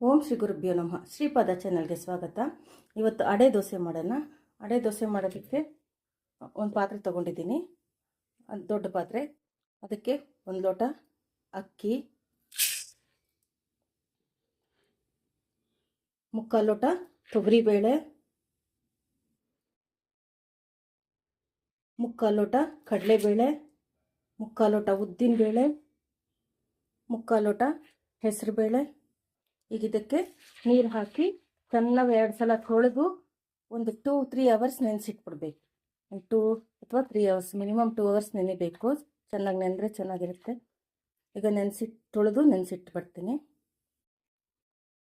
ಓಂ ಶ್ರೀ ಗುರುಭ್ಯೋ ನಮಃ. ಶ್ರೀಪಾದ ಚಾನಲ್ಗೆ ಸ್ವಾಗತ. ಇವತ್ತು ಅಡೆ ದೋಸೆ ಮಾಡೋಣ. ಅಡೆ ದೋಸೆ ಮಾಡೋದಕ್ಕೆ ಒಂದು ಪಾತ್ರೆ ತೊಗೊಂಡಿದ್ದೀನಿ. ಅದು ದೊಡ್ಡ ಪಾತ್ರೆ. ಅದಕ್ಕೆ ಒಂದು ಲೋಟ ಅಕ್ಕಿ. ಮುಕ್ಕಾಲು ಲೋಟ ತೊಗರಿಬೇಳೆ. ಮುಕ್ಕಾಲು ಲೋಟ ಕಡಲೆಬೇಳೆ. ಮುಕ್ಕಾಲು ಲೋಟ ಉದ್ದಿನಬೇಳೆ. ಮುಕ್ಕಾಲು ಲೋಟ ಹೆಸರುಬೇಳೆ. ಈಗ ಇದಕ್ಕೆ ನೀರು ಹಾಕಿ ಚೆನ್ನಾಗಿ ಎರಡು ಸಲ ತೊಳೆದು ಒಂದು ಟೂ ತ್ರೀ ಅವರ್ಸ್ ನೆನೆಸಿಟ್ಬಿಡ್ಬೇಕು. ಒಂದು ಟೂ ಅಥವಾ three hours minimum two hours ನೆನೆಬೇಕು. ಚೆನ್ನಾಗಿ ನೆನೆದ್ರೆ ಚೆನ್ನಾಗಿರುತ್ತೆ. ಈಗ ನೆನೆಸಿಟ್ಟು ತೊಳೆದು ನೆನೆಸಿಟ್ಬಿಡ್ತೀನಿ.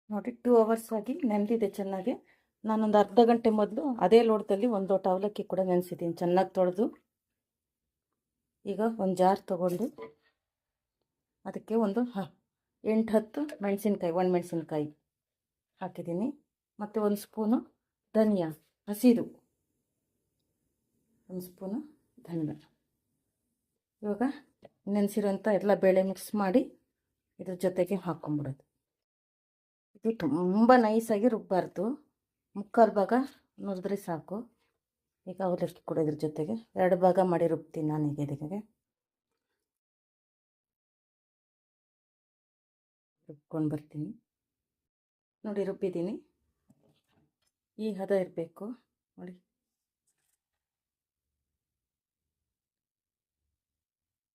ನೋಡಿ ಟೂ ಅವರ್ಸ್ ಆಗಿ ನೆನೆದಿದೆ ಚೆನ್ನಾಗಿ. ನಾನೊಂದು ಅರ್ಧ ಗಂಟೆ ಮೊದಲು ಅದೇ ಲೋಟದಲ್ಲಿ ಒಂದು ಲೋಟ ಅವಲಕ್ಕಿ ಕೂಡ ನೆನೆಸಿದ್ದೀನಿ ಚೆನ್ನಾಗಿ ತೊಳೆದು. ಈಗ ಒಂದು ಜಾರ್ ತೊಗೊಂಡು ಅದಕ್ಕೆ ಒಂದು ಎಂಟು ಹತ್ತು ಮೆಣಸಿನ್ಕಾಯಿ ಒಣ ಮೆಣಸಿನ್ಕಾಯಿ ಹಾಕಿದ್ದೀನಿ. ಮತ್ತು ಒಂದು ಸ್ಪೂನು ಧನಿಯಾ ಹಸಿದು ಒಂದು ಸ್ಪೂನು ಧನಿಯಾ. ಇವಾಗ ನೆನೆಸಿರೋಂಥ ಎಲ್ಲ ಬೇಳೆ ಮಿಕ್ಸ್ ಮಾಡಿ ಇದ್ರ ಜೊತೆಗೆ ಹಾಕ್ಕೊಂಬಿಡೋದು ಇದು ತುಂಬ ನೈಸಾಗಿ ರುಬ್ಬಾರ್ದು. ಮುಕ್ಕಾಲು ಭಾಗ ನುರಿದ್ರೆ ಸಾಕು. ಈಗ ಅವಲಕ್ಕಿ ಕೂಡ ಇದ್ರ ಜೊತೆಗೆ. ಎರಡು ಭಾಗ ಮಾಡಿ ರುಬ್ತೀನಿ ನಾನು ಈಗ ಇದಕ್ಕೆ. ರುಬ್ಕೊಂಡು ಬರ್ತೀನಿ. ನೋಡಿ ರುಬ್ಬಿದ್ದೀನಿ. ಈ ಹದ ಇರಬೇಕು. ನೋಡಿ.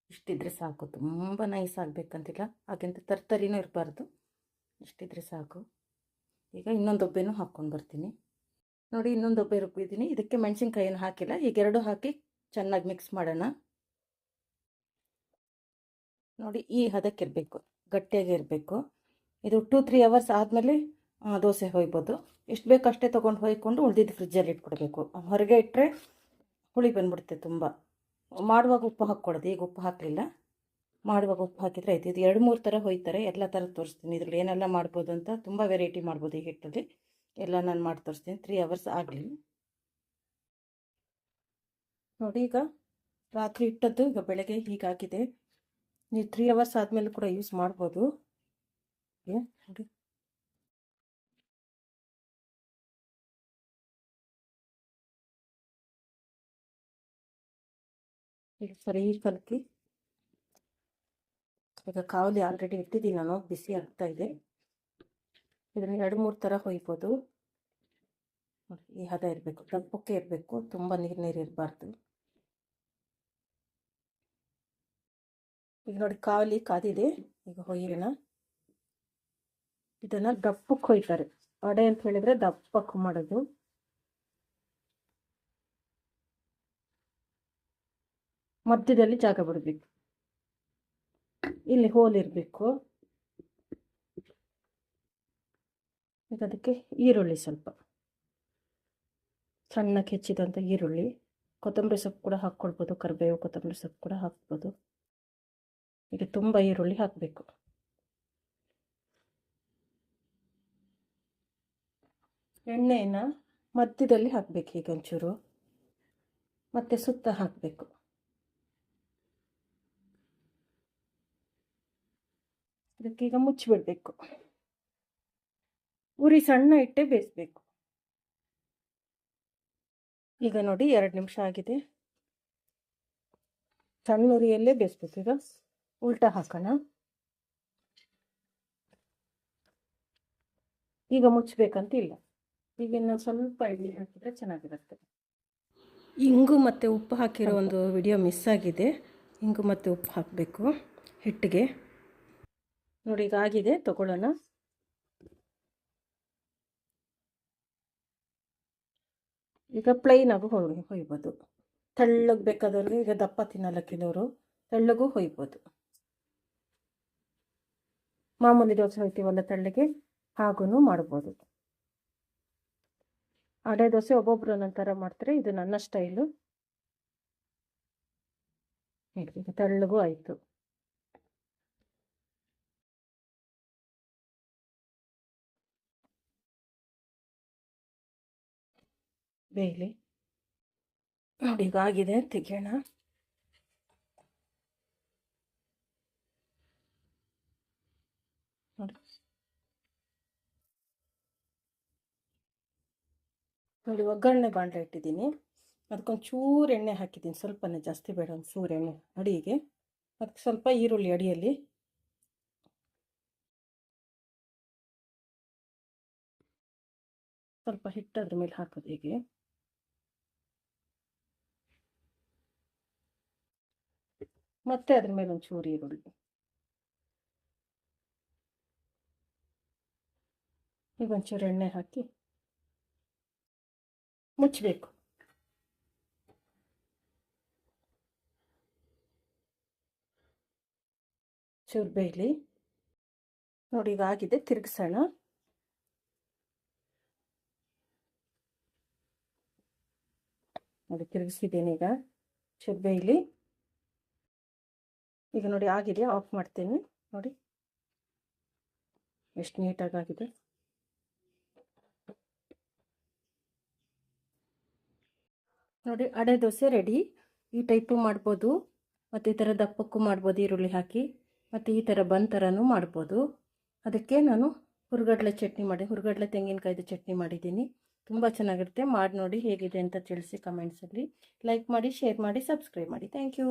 ಇಷ್ಟಿದ್ರೆ ಸಾಕು. ತುಂಬ ನೈಸ್ ಆಗಬೇಕಂತಿಲ್ಲ. ಹಾಗೆಂತ ತರ್ತರಿನೂ ಇರಬಾರ್ದು. ಇಷ್ಟಿದ್ರೆ ಸಾಕು. ಈಗ ಇನ್ನೊಂದು ಒಬ್ಬೆನೂ ಹಾಕ್ಕೊಂಡು ಬರ್ತೀನಿ. ನೋಡಿ ಇನ್ನೊಂದು ಒಬ್ಬೆ ರುಬ್ಬಿದ್ದೀನಿ. ಇದಕ್ಕೆ ಮೆಣಸಿನ್ಕಾಯಿಯನ್ನು ಹಾಕಿಲ್ಲ. ಈಗ ಎರಡು ಹಾಕಿ ಚೆನ್ನಾಗಿ ಮಿಕ್ಸ್ ಮಾಡೋಣ. ನೋಡಿ ಈ ಹದಕ್ಕಿರಬೇಕು. ಗಟ್ಟಿಯಾಗಿ ಇರಬೇಕು. ಇದು ಟೂ ತ್ರೀ ಅವರ್ಸ್ ಆದಮೇಲೆ ದೋಸೆ ಹೊಯ್ಬೋದು. ಎಷ್ಟು ಬೇಕು ಅಷ್ಟೇ ತೊಗೊಂಡು ಹೊಯ್ಕೊಂಡು ಉಳಿದಿದ್ದು ಫ್ರಿಜ್ಜಲ್ಲಿ ಇಟ್ಕೊಡ್ಬೇಕು. ಹೊರಗೆ ಇಟ್ಟರೆ ಹುಳಿ ಬಂದ್ಬಿಡುತ್ತೆ ತುಂಬ. ಮಾಡುವಾಗ ಉಪ್ಪು ಹಾಕ್ಕೊಡೋದು. ಈಗ ಉಪ್ಪು ಹಾಕಲಿಲ್ಲ. ಮಾಡುವಾಗ ಉಪ್ಪು ಹಾಕಿದರೆ ಆಯ್ತು. ಇದು ಎರಡು, ಮೂರು ಥರ ಹೊಯ್ತಾರೆ. ಎಲ್ಲ ಥರ ತೋರಿಸ್ತೀನಿ. ಇದರಲ್ಲಿ ಏನೆಲ್ಲ ಮಾಡ್ಬೋದು ಅಂತ ತುಂಬ ವೆರೈಟಿ ಮಾಡ್ಬೋದು ಈ ಹಿಟ್ಟಲ್ಲಿ. ಎಲ್ಲ ನಾನು ಮಾಡಿ ತೋರಿಸ್ತೀನಿ. ತ್ರೀ ಅವರ್ಸ್ ಆಗಲಿ. ನೋಡಿ ಈಗ ರಾತ್ರಿ ಇಟ್ಟದ್ದು ಈಗ ಬೆಳಗ್ಗೆ ಹೀಗಾಗಿದೆ. ನೀವು ತ್ರೀ ಅವರ್ಸ್ ಆದಮೇಲೆ ಕೂಡ ಯೂಸ್ ಮಾಡ್ಬೋದು. ನೋಡಿ. ಈಗ ಸರಿ ಕಲಕಿ ಈಗ ಕಾವಲಿ ಆಲ್ರೆಡಿ ಇಟ್ಟಿದ್ದೀನಿ ನಾನು, ಬಿಸಿ ಆಗ್ತಾ ಇದೆ. ಇದನ್ನು ಎರಡು ಮೂರು ಥರ ಹೊಯ್ಬೋದು. ಈ ಹದ ಇರಬೇಕು ದಪ್ಪಕ್ಕೆ ಇರಬೇಕು, ತುಂಬ ನೀರು ನೀರು ಇರಬಾರ್ದು. ಈಗ ನೋಡಿ ಕಾಲಿ ಕಾದಿದೆ. ಈಗ ಹೊಯ್ಯೋಣ. ಇದನ್ನು ದಪ್ಪಕ್ಕೆ ಹೊಯ್ತಾರೆ ಅಡೆ ಅಂತ ಹೇಳಿದರೆ ದಪ್ಪಕ್ಕೆ ಮಾಡೋದು ಮಧ್ಯದಲ್ಲಿ ಜಾಗ ಬಿಡಬೇಕು. ಇಲ್ಲಿ ಹೋಲ್ ಇರಬೇಕು. ಈಗ ಅದಕ್ಕೆ ಈರುಳ್ಳಿ ಸ್ವಲ್ಪ. ಸಣ್ಣಕ್ಕೆ ಹೆಚ್ಚಿದಂಥ ಈರುಳ್ಳಿ. ಕೊತ್ತಂಬರಿ ಸೊಪ್ಪು ಕೂಡ ಹಾಕ್ಕೊಳ್ಬೋದು. ಕರಿಬೇವು, ಕೊತ್ತಂಬರಿ ಸೊಪ್ಪು ಕೂಡ ಹಾಕ್ಬೋದು. ಈಗ ತುಂಬ ಈರುಳ್ಳಿ ಹಾಕಬೇಕು. ಎಣ್ಣೆಯನ್ನು ಮಧ್ಯದಲ್ಲಿ ಹಾಕಬೇಕು ಈಗ ಒಂಚೂರು. ಮತ್ತು ಸುತ್ತ ಹಾಕಬೇಕು. ಇದಕ್ಕೀಗ ಮುಚ್ಚಿಬಿಡಬೇಕು. ಉರಿ ಸಣ್ಣ ಇಟ್ಟೆ ಬೇಯಿಸ್ಬೇಕು. ಈಗ ನೋಡಿ ಎರಡು ನಿಮಿಷ ಆಗಿದೆ. ಸಣ್ಣ ಉರಿಯಲ್ಲೇ ಬೇಯಿಸ್ಬೇಕು ಈಗ. ಉಲ್ಟಾ ಹಾಕೋಣ. ಈಗ ಮುಚ್ಚಬೇಕಂತ ಇಲ್ಲ ಈಗ ಇನ್ನೊಂದು ಸ್ವಲ್ಪ ಇಡ್ಲಿ ಹಾಕಿದರೆ ಚೆನ್ನಾಗಿರುತ್ತೆ. ಇಂಗು ಮತ್ತು ಉಪ್ಪು ಹಾಕಿರೋ ಒಂದು ವಿಡಿಯೋ ಮಿಸ್ ಆಗಿದೆ. ಇಂಗು ಮತ್ತು ಉಪ್ಪು ಹಾಕಬೇಕು ಹಿಟ್ಟಿಗೆ. ನೋಡಿ ಈಗ ಆಗಿದೆ ತಗೊಳ್ಳೋಣ. ಈಗ ಪ್ಲೈನ್ ಆಗು ಹೊಯ್ ಹೊಯ್ಬೋದು. ತೆಳ್ಳಗೆ ಬೇಕಾದವ್ರಿಗೆ ಈಗ ದಪ್ಪ ತಿನ್ನಲ್ಲ ಕೆಲವರು. ತೆಳ್ಳಗೂ ಹೊಯ್ಬೋದು. ಮಾಮೂಲಿ ದೋಸೆ ಹೋಯ್ತೀವಲ್ಲ ತಳ್ಳಿಗೆ ಹಾಗೂ ಮಾಡ್ಬೋದು. ಅಡೆ ದೋಸೆ ಒಬ್ಬೊಬ್ರು ಒಂದೊಂದು ಥರ ಮಾಡ್ತಾರೆ, ಇದು ನನ್ನ ಸ್ಟೈಲು. ಈಗ ತೆಳ್ಳಗೂ ಆಯಿತು. ಬೇಯಲಿ ನೋಡಿ, ಈಗ ಆಗಿದೆ, ತೆಗೆಯೋಣ ನೋಡಿ ನೋಡಿ, ಒಗ್ಗರಣೆ ಬಾಣಲೆ ಇಟ್ಟಿದ್ದೀನಿ. ಅದಕ್ಕೊಂದು ಚೂರು ಎಣ್ಣೆ ಹಾಕಿದ್ದೀನಿ. ಸ್ವಲ್ಪನೇ, ಜಾಸ್ತಿ ಬೇಡ, ಒಂದು ಚೂರು ಎಣ್ಣೆ. ಅಡಿಗೆ ಅದಕ್ಕೆ ಸ್ವಲ್ಪ ಈರುಳ್ಳಿ ಅಡಿಯಲ್ಲಿ. ಸ್ವಲ್ಪ ಹಿಟ್ಟು ಅದ್ರ ಮೇಲೆ ಹಾಕೋದು ಹೀಗೆ. ಮತ್ತೆ ಅದ್ರ ಮೇಲೆ ಒಂದು ಚೂರು ಈರುಳ್ಳಿ. ಈಗ ಒಂಚೂರು ಎಣ್ಣೆ ಹಾಕಿ ಮುಚ್ಚಬೇಕು ಚೂರು ನೋಡಿ ಈಗ ಆಗಿದೆ ತಿರುಗಿಸೋಣ ನೋಡಿ ತಿರುಗಿಸಿದ್ದೀನಿ ಈಗ ಚೂರು ಈಗ ನೋಡಿ, ಆಗಿದೆ ಆಫ್ ಮಾಡ್ತೀನಿ. ನೋಡಿ. ಎಷ್ಟು ನೀಟಾಗಿ ಆಗಿದೆ. ನೋಡಿ, ಅಡೆ ದೋಸೆ ರೆಡಿ ಈ ಟೈಪು ಮಾಡ್ಬೋದು. ಮತ್ತು ಈ ಥರ ದಪ್ಪಕ್ಕೂ ಮಾಡ್ಬೋದು ಈರುಳ್ಳಿ ಹಾಕಿ. ಮತ್ತು ಈ ಥರ ಬನ್ ಥರನೂ ಮಾಡ್ಬೋದು. ಅದಕ್ಕೆ ನಾನು ಹುರ್ಗಡ್ಲೆ ಚಟ್ನಿ ಮಾಡಿ, ಹುರ್ಗಡ್ಲೆ ತೆಂಗಿನಕಾಯ್ದು ಚಟ್ನಿ ಮಾಡಿದ್ದೀನಿ. ತುಂಬ ಚೆನ್ನಾಗಿರುತ್ತೆ. ಮಾಡಿ ನೋಡಿ ಹೇಗಿದೆ ಅಂತ ತಿಳಿಸಿ ಕಮೆಂಟ್ಸಲ್ಲಿ ಲೈಕ್ ಮಾಡಿ ಶೇರ್ ಮಾಡಿ ಸಬ್ಸ್ಕ್ರೈಬ್ ಮಾಡಿ. Thank you